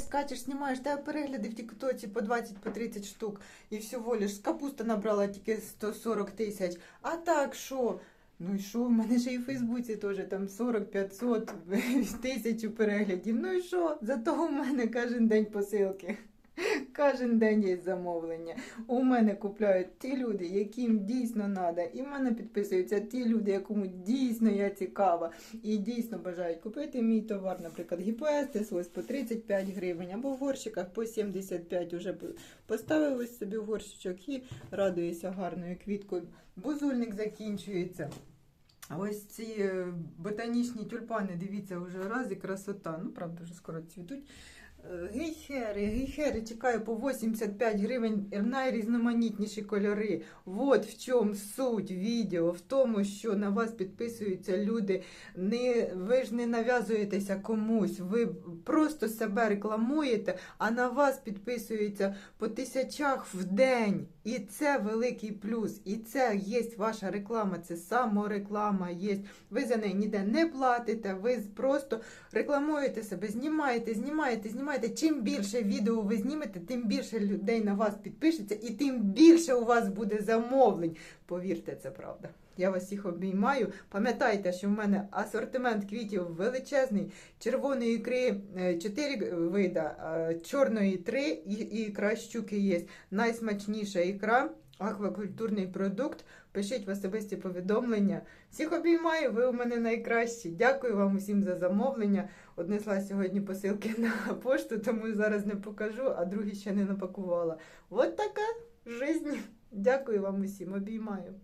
Скачеш, знімаєш, дай перегляди в Тіктоці по 20 по 30 штук. І всього лиш капуста набрала тільки 140 тисяч. А так що? Ну і що? У мене ще і в Фейсбуці теж там 40-500 тисячу переглядів. Ну і що? Зато у мене кожен день посилки. Кожен день є замовлення. У мене купляють ті люди, яким дійсно треба. І в мене підписуються ті люди, якому дійсно я цікава. І дійсно бажають купити мій товар, наприклад, гіпоестис ось по 35 гривень, або в горщиках по 75 уже поставили собі в горщичок і радуюся гарною квіткою. Бузульник закінчується. Ось ці е, ботанічні тюльпани, дивіться, вже раз і красота. Ну, правда, вже скоро цвітуть. Е, Гейхери, гейхери, чекаю по 85 гривень найрізноманітніші кольори. От в чому суть відео, в тому, що на вас підписуються люди. Не, ви ж не нав'язуєтеся комусь, ви просто себе рекламуєте, а на вас підписуються по тисячах в день. І це великий плюс. І це є ваша реклама, це самореклама є. Ви за неї ніде не платите, ви просто рекламуєте себе, знімаєте, знімаєте, знімаєте. Чим більше відео ви знімете, тим більше людей на вас підпишеться, і тим більше у вас буде замовлень. Повірте, це правда. Я вас всіх обіймаю. Пам'ятайте, що в мене асортимент квітів величезний. Червоної ікри 4 вида, е, чорної 3 і, і є. Найсмачніша ікра, аквакультурний продукт. Пишіть в особисті повідомлення. Всіх обіймаю, ви у мене найкращі. Дякую вам усім за замовлення. Однесла сьогодні посилки на пошту, тому зараз не покажу, а другі ще не напакувала. От така жизнь. Дякую вам усім, обіймаю.